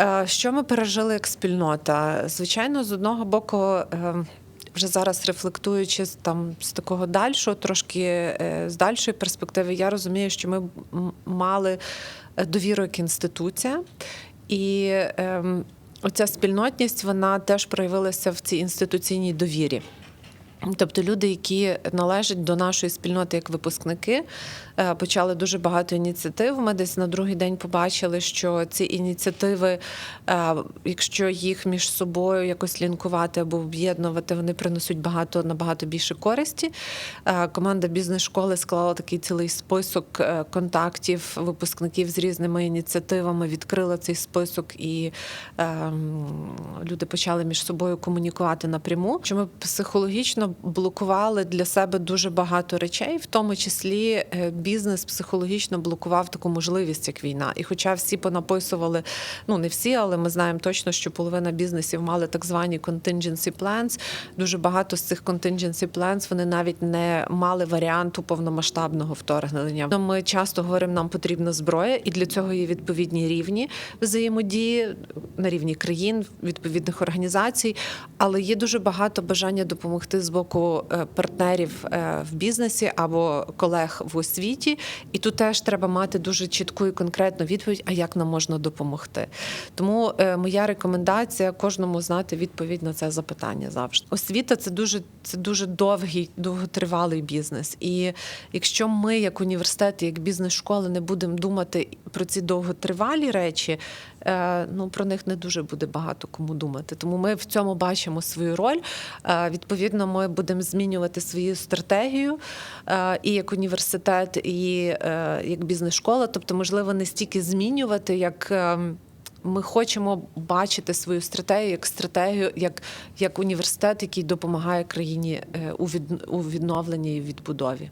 Е, Що ми пережили як спільнота? Звичайно, з одного боку. е, Вже зараз рефлектуючи там з такого дальшого, трошки е, з дальшої перспективи, я розумію, що ми мали е, довіру як інституція, і ем, оця спільнотність вона теж проявилася в цій інституційній довірі. Тобто люди, які належать до нашої спільноти як випускники, е, почали дуже багато ініціатив. Ми десь на другий день побачили, що ці ініціативи, е, якщо їх між собою якось лінкувати або об'єднувати, вони принесуть багато набагато більше користі. Е, Команда бізнес-школи склала такий цілий список контактів випускників з різними ініціативами, відкрила цей список, і ем, люди почали між собою комунікувати напряму. Що ми психологічно блокували для себе дуже багато речей, в тому числі е, бізнес психологічно блокував таку можливість, як війна. І хоча всі понаписували, ну не всі, але ми знаємо точно, що половина бізнесів мали так звані contingency plans. Дуже багато з цих contingency plans вони навіть не мали варіанту повномасштабного вторгнення. Ми часто говоримо, нам потрібна зброя, і для цього є відповідні рівні взаємодії на рівні країн, відповідних організацій. Але є дуже багато бажання допомогти з боку е, партнерів е, в бізнесі або колег в освіті. І тут теж треба мати дуже чітку і конкретну відповідь, а як нам можна допомогти. Тому е, моя рекомендація кожному знати відповідь на це запитання завжди. Освіта це дуже це дуже довгий, довготривалий бізнес. І якщо ми, як університети, як бізнес-школи, не будемо думати про ці довготривалі речі, ну про них не дуже буде багато кому думати. Тому ми в цьому бачимо свою роль. Відповідно, ми будемо змінювати свою стратегію е, і як університет, і е, як бізнес-школа. Тобто, можливо, не стільки змінювати, як. ем, ми хочемо бачити свою стратегію як стратегію, як, як університет, який допомагає країні е, у відновленні і відбудові.